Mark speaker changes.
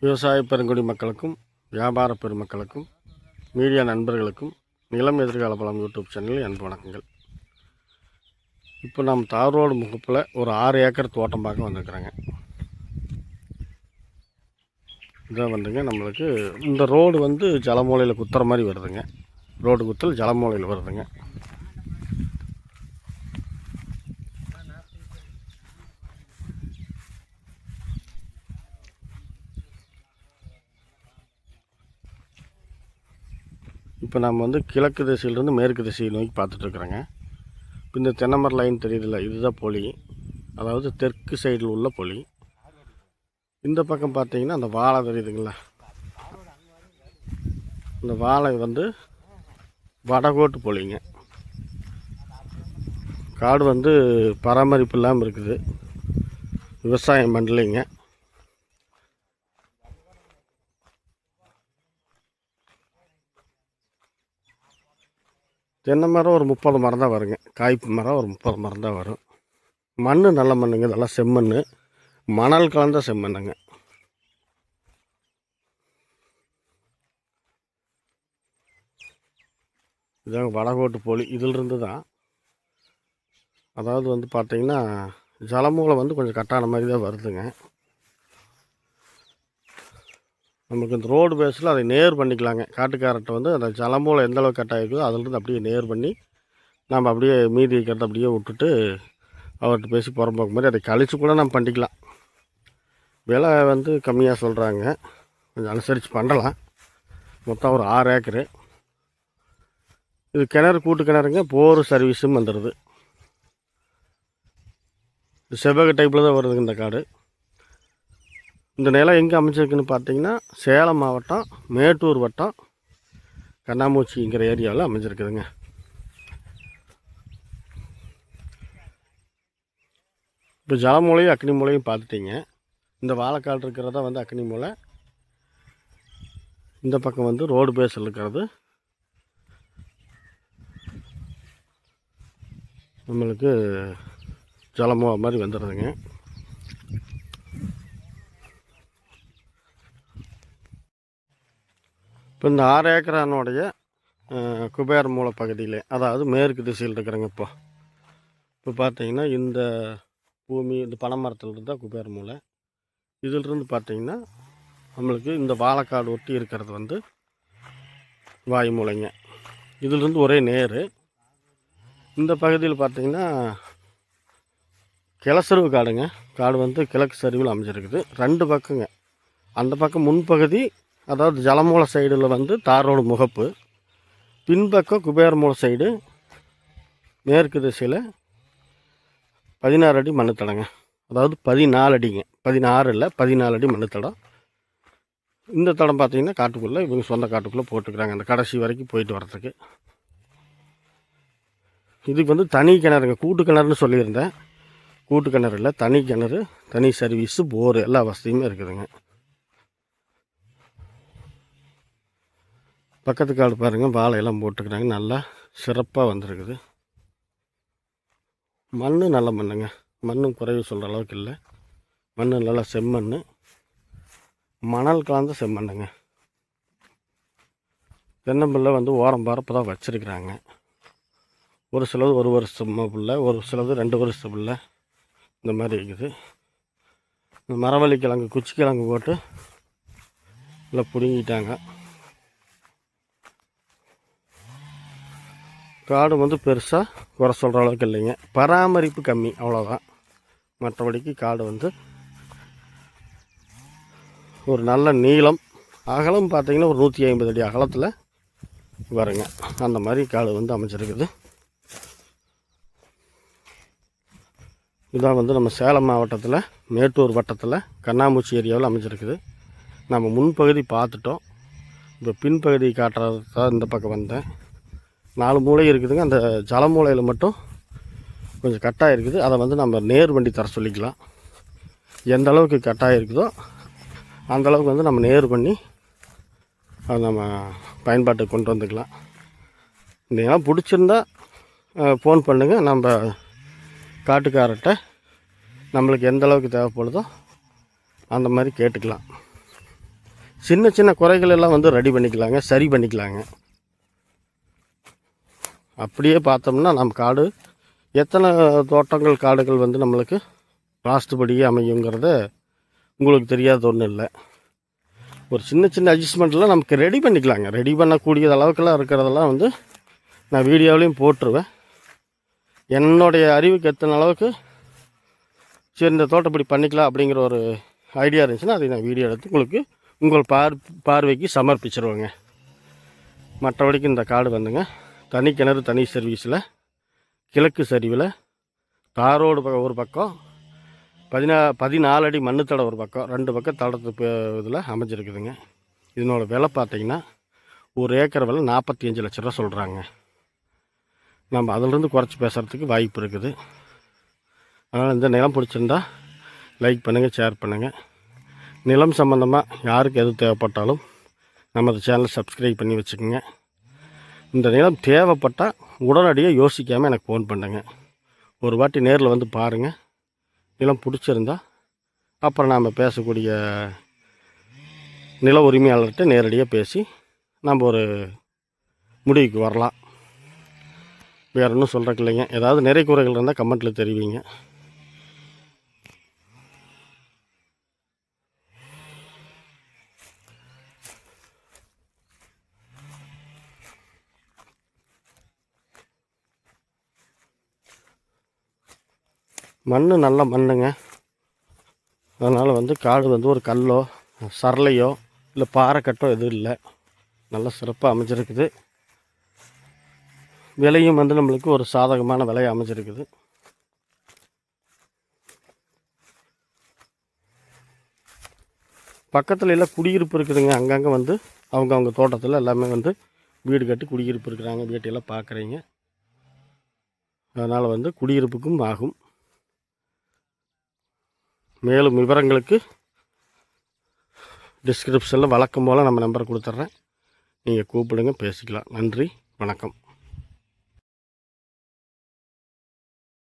Speaker 1: விவசாய பெருங்குடி மக்களுக்கும் வியாபார பெருமக்களுக்கும் மீடியா நண்பர்களுக்கும் நிலம் எதிர்கால பலம் யூடியூப் சேனலில் அன்பு வணக்கங்கள். இப்போ நாம் தார் ரோடு முகப்பில் ஒரு ஆறு ஏக்கர் தோட்டம் பார்க்க வந்திருக்கிறேங்க. இதான் வந்துங்க நம்மளுக்கு இந்த ரோடு வந்து ஜலமூலையில் குத்துற மாதிரி வருதுங்க. ரோடு குத்தல் ஜலமூலையில் வருதுங்க. இப்போ நம்ம வந்து கிழக்கு திசையிலேருந்து மேற்கு திசையை நோக்கி பார்த்துட்ருக்குறோங்க. இப்போ இந்த தென்னமர லைன் தெரியுதுல்ல இதுதான் பொலி. அதாவது தெற்கு சைடில் உள்ள பொலி. இந்த பக்கம் பார்த்தீங்கன்னா அந்த வாழை தெரியுதுங்களா? இந்த வாழை வந்து வடகோட்டு பொலிங்க. காடு வந்து பராமரிப்பு இல்லாமல் இருக்குது. விவசாயம் பண்ணலைங்க. தென்னை மரம் ஒரு முப்பது மரம் தான் வருங்க. காய்ப்பு மரம் ஒரு முப்பது மரம் தான் வரும். மண் நல்ல மண்ணுங்க. இதெல்லாம் செம்மண் மணல் கலந்த செம்மண்ணுங்க. இதாங்க வடகோட்டு போலி. இதிலிருந்து தான். அதாவது வந்து பார்த்தீங்கன்னா ஜலமூலம் வந்து கொஞ்சம் கட்டான மாதிரி தான் வருதுங்க. நமக்கு இந்த ரோடு பேஸில் அதை நேர் பண்ணிக்கலாங்க. காட்டுக்காரர்கிட்ட வந்து அந்த ஜலமூலை எந்த அளவுக்கு கட்டாக இருக்குதோ அதிலிருந்து அப்படியே நேர் பண்ணி நம்ம அப்படியே மீதி இருக்கிறத அப்படியே விட்டுட்டு அவர்கிட்ட பேசி புறம்போக்கு மாதிரி அதை கழித்து கூட நம்ம பண்ணிக்கலாம். விலை வந்து கம்மியாக சொல்கிறாங்க கொஞ்சம் அனுசரித்து பண்ணலாம். மொத்தம் ஒரு ஆறு ஏக்கரு. இது கிணறு கூட்டு கிணறுங்க. போர் சர்வீஸும் வந்துடுது செவ்வக டைப்பில் தான் வருதுங்க இந்த காடு. இந்த நிலம் எங்கே அமைச்சிருக்குன்னு பார்த்தீங்கன்னா சேலம் மாவட்டம் மேட்டூர் வட்டம் கண்ணாமூச்சிங்கிற ஏரியாவில் அமைஞ்சிருக்குதுங்க. இப்போ ஜலமூலையும் அக்னி மூலையும் பார்த்துட்டீங்க. இந்த வாழைக்காடு இருக்கிறதா வந்து அக்னி மூலை. இந்த பக்கம் வந்து ரோடு பேஸில் இருக்கிறது. நம்மளுக்கு ஜலமோ மாதிரி வந்துடுதுங்க. இப்போ இந்த ஆறு ஏக்கரானுடைய குபேர் குபேர மூல பகுதியில் அதாவது மேற்கு திசையில் இருக்கிறேங்க இப்போ. இப்போ பார்த்தீங்கன்னா இந்த பூமி இந்த பனைமரத்துலேருந்து இருந்தால் குபேர மூலை இதிலிருந்து பார்த்தீங்கன்னா நம்மளுக்கு இந்த வாழைக்காடு ஒட்டி இருக்கிறது வந்து வாயு மூலைங்க இதிலிருந்து ஒரே நேர். இந்த பகுதியில் பார்த்தீங்கன்னா கிளசருவு காடுங்க. காடு வந்து கிழக்கு சரிவில் அமைஞ்சிருக்குது. ரெண்டு பக்கங்க. அந்த பக்கம் முன்பகுதி அதாவது ஜலமூல சைடில் வந்து தார் ரோடு முகப்பு பின்பக்கம் குபேரமூல சைடு மேற்கு திசையில் பதினாறு அடி மண்ணுத்தடங்க. அதாவது பதினாலு அடிங்க. பதினாறு இல்லை பதினாலு அடி மண்ணுத்தடம். இந்த தடம் பார்த்திங்கன்னா காட்டுக்குள்ளே இவங்க சொந்த காட்டுக்குள்ளே போட்டுக்கிறாங்க. அந்த கடைசி வரைக்கும் போயிட்டு வர்றதுக்கு. இதுக்கு வந்து தனி கிணறுங்க. கூட்டு கிணறுன்னு சொல்லியிருந்தேன். கூட்டு கிணறு இல்லை தனி கிணறு தனி சர்வீஸு போர் எல்லா வசதியுமே இருக்குதுங்க. பக்கத்து காடு பாருங்கள் வாழையெல்லாம் போட்டுக்கிறாங்க. நல்லா சிறப்பாக வந்திருக்குது. மண் நல்ல மண்ணுங்க. மண்ணும் குறைவு சொல்கிற அளவுக்கு இல்லை. மண் நல்லா செம்மண் மணல் கலந்த செம்மண்ணுங்க. தென்னம்பிள்ளை வந்து ஓரம் பரப்பு தான் வச்சுருக்குறாங்க. ஒரு சிலது ஒரு வருஷம் பிள்ளை ஒரு சிலது ரெண்டு வருஷம் பிள்ளை. இந்த மாதிரி இருக்குது. இந்த மரவள்ளி கிழங்கு குச்சி கிழங்கு போட்டு இல்லை பிடுங்கிட்டாங்க. காடு வந்து பெருசாக குறை சொல்கிற அளவுக்கு இல்லைங்க. பராமரிப்பு கம்மி அவ்வளோதான் மற்றபடிக்கு காடு வந்து ஒரு நல்ல நீளம். அகலம் பார்த்திங்கன்னா ஒரு நூற்றி ஐம்பது அடி அகலத்தில் வருங்க. அந்த மாதிரி காடு வந்து அமைச்சிருக்குது இதான் வந்து நம்ம சேலம் மாவட்டத்தில் மேட்டூர் வட்டத்தில் கண்ணாமூச்சி ஏரியாவில் அமைஞ்சிருக்குது. நம்ம முன்பகுதி பார்த்துட்டோம். இப்போ பின்பகுதி காட்டுறது தான் இந்த பக்கம் வந்தேன். நாலு மூளை இருக்குதுங்க. அந்த ஜல மூளையில் மட்டும் கொஞ்சம் கட்டாக இருக்குது. அதை வந்து நம்ம நேர் வண்டி தர சொல்லிக்கலாம். எந்த அளவுக்கு கட்டாக இருக்குதோ அந்தளவுக்கு வந்து நம்ம நேர் பண்ணி அதை நம்ம பயன்பாட்டுக்கு கொண்டு வந்துக்கலாம். இந்த பிடிச்சிருந்தா ஃபோன் பண்ணுங்கள் நம்ம காட்டுக்காரர்கிட்ட நம்மளுக்கு எந்த அளவுக்கு தேவைப்படுதோ அந்த மாதிரி கேட்டுக்கலாம். சின்ன சின்ன குறைகள் எல்லாம் வந்து ரெடி பண்ணிக்கலாங்க. சரி பண்ணிக்கலாங்க. அப்படியே பார்த்தோம்னா நம்ம காடு எத்தனை தோட்டங்கள் காடுகள் வந்து நம்மளுக்கு வாஸ்துபடியே அமையுங்கிறத உங்களுக்கு தெரியாத ஒன்றும் இல்லை. ஒரு சின்ன சின்ன அட்ஜஸ்ட்மெண்ட்லாம் நமக்கு ரெடி பண்ணிக்கலாங்க. ரெடி பண்ணக்கூடிய அளவுக்குலாம் இருக்கிறதெல்லாம் வந்து நான் வீடியோவிலையும் போட்டுருவேன். என்னுடைய அறிவுக்கு எத்தனை அளவுக்கு சரி இந்த தோட்டம் இப்படி பண்ணிக்கலாம் அப்படிங்கிற ஒரு ஐடியா இருந்துச்சுன்னா அதை நான் வீடியோ எடுத்து உங்களுக்கு உங்கள் பார் பார்வைக்கு சமர்ப்பிச்சிருவேங்க. மற்றபடிக்கு இந்த காடு வந்துங்க. தனி கிணறு தனி சர்வீஸில் கிழக்கு சரிவில் தாரோடு பக்கம் ஒரு பக்கம் பதினா பதினாலு அடி மண்ணு தடை ஒரு பக்கம் ரெண்டு பக்கம் தடத்து இதில் அமைஞ்சிருக்குதுங்க. இதனோட விலை பார்த்தீங்கன்னா ஒரு ஏக்கர் விலை நாற்பத்தி அஞ்சு லட்ச ரூபா சொல்கிறாங்க நம்ம அதிலிருந்து குறைச்சி பேசுகிறதுக்கு வாய்ப்பு இருக்குது. அதனால் இந்த நிலம் பிடிச்சிருந்தா லைக் பண்ணுங்கள் ஷேர் பண்ணுங்கள் நிலம் சம்மந்தமாக யாருக்கு எது தேவைப்பட்டாலும் நமது சேனலை சப்ஸ்கிரைப் பண்ணி வச்சுக்கோங்க. இந்த நிலம் தேவைப்பட்டால் உடனடியாக யோசிக்காமல் எனக்கு ஃபோன் பண்ணுங்க. ஒரு வாட்டி நேரில் வந்து பாருங்கள் நிலம் பிடிச்சிருந்தா அப்புறம் நாம் பேசக்கூடிய நில உரிமையாளர்கிட்ட நேரடியாக பேசி நம்ம ஒரு முடிவுக்கு வரலாம். வேறு ஒன்றும் சொல்கிறக்கு இல்லைங்க. ஏதாவது நிறை குறைகள் இருந்தால் கமெண்ட்டில் தெரிவிங்க. மண் நல்ல மண்ணுங்க. அதனால் வந்து காடு வந்து ஒரு கல்லோ சரளையோ இல்லை பாறைக்கட்டோ எதுவும் இல்லை. நல்ல சிறப்பாக அமைஞ்சிருக்குது. விலையும் வந்து நம்மளுக்கு ஒரு சாதகமான விலையை அமைஞ்சிருக்குது. பக்கத்தில் எல்லாம் குடியிருப்பு இருக்குதுங்க. அங்கங்கே வந்து அவங்கவுங்க தோட்டத்தில் எல்லாமே வந்து வீடு கட்டி குடியிருப்பு இருக்கிறாங்க. வீட்டையெல்லாம் பார்க்குறீங்க அதனால் வந்து குடியிருப்புக்கும் ஆகும். மேலும் விவரங்களுக்கு டிஸ்கிரிப்ஷனில் வழக்கம் போல் நம்ம நம்பர் கொடுத்துட்றேன். நீங்கள் கூப்பிடுங்க பேசிக்கலாம். நன்றி வணக்கம்.